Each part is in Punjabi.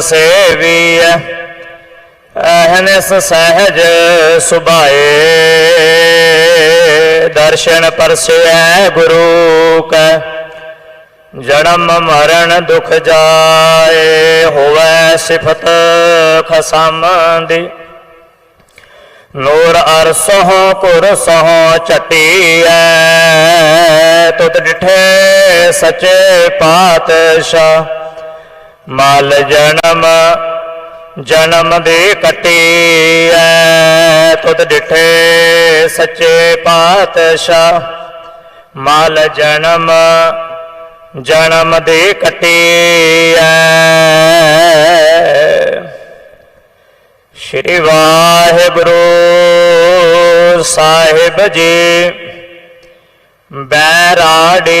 सेवी अहनिस सहज सुबाए। दर्शन परसय गुरु क। जन्म मरण दुख जाए। होवे सिफत खसामंदी नूर कुर सहों चटी है तुत डिठे सचे पातशाह। ਮਲ ਜਨਮ ਜਨਮ ਦੇ ਕਟੀਐ ਤੁਤ ਡਿਠੇ ਸੱਚੇ ਪਾਤਸ਼ਾਹ। ਮਲ ਜਨਮ ਜਨਮ ਦੇ ਕਟੀਐ ਸ਼੍ਰੀ ਵਾਹਿਗੁਰੂ ਸਾਹਿਬ ਜੀ, ਬੈਰਾੜੀ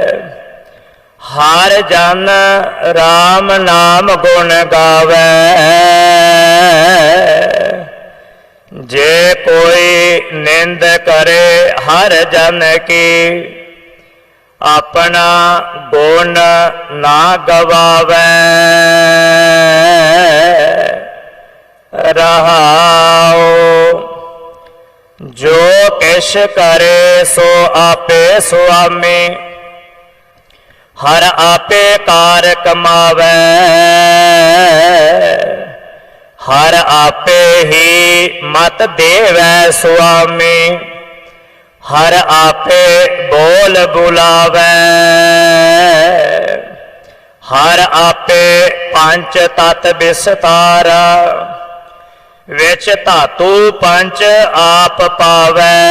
ਹਰ ਜਨ RAM ਨਾਮ ਗੁਣ ਗਾਵੇ। ਜੇ ਕੋਈ ਨਿੰਦ ਕਰੇ ਹਰ ਜਨ ਕੀ, ਆਪਣਾ ਗੁਣ ਨਾ ਗਵਾਵੇ। ਰਹਾਓ ਜੋ ਕਿਛ ਕਰੇ ਸੋ ਆਪੇ ਸੁਆਮੀ। ਹਰ ਆਪੇ ਕਾਰ ਕਮਾਵੇ। ਹਰ ਆਪੇ ਹੀ ਮਤ ਦੇਵੈ ਸੁਆਮੀ। ਹਰ ਆਪੇ ਬੋਲ ਬੁਲਾਵੇ। ਹਰ ਆਪੇ ਪੰਜ ਤਤ ਵਿਸਤਾਰਾ। ਵਿੱਚ ਧਾਤੂ ਪੰਜ ਆਪ ਪਾਵੇ।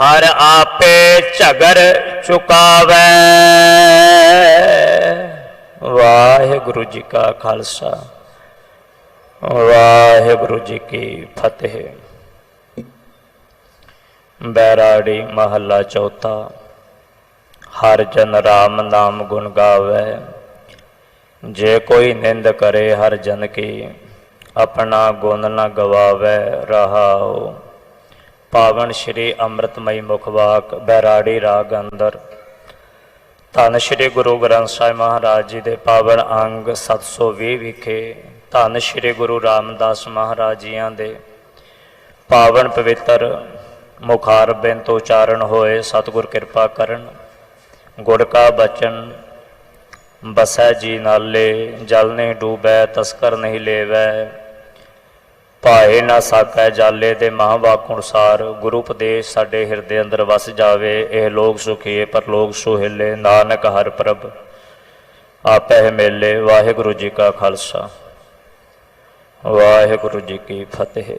ਹਰ ਆਪੇ ਝਗਰ ਚੁਕਾਵੇ। ਵਾਹਿਗੁਰੂ ਜੀ ਕਾ ਖਾਲਸਾ। ਵਾਹਿਗੁਰੂ ਜੀ ਕੀ ਫਤਿਹ। ਬੈਰਾੜੀ ਮਹੱਲਾ ਚੌਥਾ। ਹਰ ਜਨ ਰਾਮ ਨਾਮ ਗੁਣ ਗਾਵੇ। ਜੇ ਕੋਈ ਨਿੰਦ ਕਰੇ ਹਰ ਜਨ ਕੀ, ਆਪਣਾ ਗੁਣ ਨਾ ਗਵਾਵੇ ਰਹਾਓ ਪਾਵਨ ਸ਼੍ਰੀ ਅੰਮ੍ਰਿਤਮਈ ਮੁਖਵਾਕ ਬੈਰਾੜੀ ਰਾਗ ਅੰਦਰ। ਧੰਨ ਸ਼੍ਰੀ ਗੁਰੂ ਗ੍ਰੰਥ ਸਾਹਿਬ ਮਹਾਰਾਜ ਜੀ ਦੇ ਪਾਵਨ ਅੰਗ 720 ਵਿਖੇ, ਧੰਨ ਸ਼੍ਰੀ ਗੁਰੂ ਰਾਮਦਾਸ ਮਹਾਰਾਜ ਜੀਆਂ ਦੇ ਪਾਵਨ ਪਵਿੱਤਰ ਮੁਖਾਰ ਬਿੰਤ ਉਚਾਰਨ ਹੋਏ ਸਤਿਗੁਰ ਕਿਰਪਾ ਕਰਨ। ਗੁਰ ਕਾ ਬਚਨ, ਬਸੈ ਜੀ ਨਾਲੇ, ਜਲ ਨਹੀਂ ਡੂਬੈ, ਤਸਕਰ ਨਹੀਂ ਲੇਵੈ। ਭਾਏ ਨਾ ਸਾਕੈ ਜਾਲੇ ਦੇ ਮਹਾਵਾਕ ਅਨੁਸਾਰ, ਗੁਰੂ ਉਪਦੇਸ਼ ਸਾਡੇ ਹਿਰਦੇ ਅੰਦਰ ਵਸ ਜਾਵੇ, ਇਹ ਲੋਕ ਸੁਖੀਏ ਪਰਲੋਕ ਸੁਹੇਲੇ, ਨਾਨਕ ਹਰ ਪ੍ਰਭ। ਆਪੇ ਮੇਲੇ, ਵਾਹਿਗੁਰੂ ਜੀ ਕਾ ਖਾਲਸਾ। ਵਾਹਿਗੁਰੂ ਜੀ ਕੀ ਫਤਿਹ।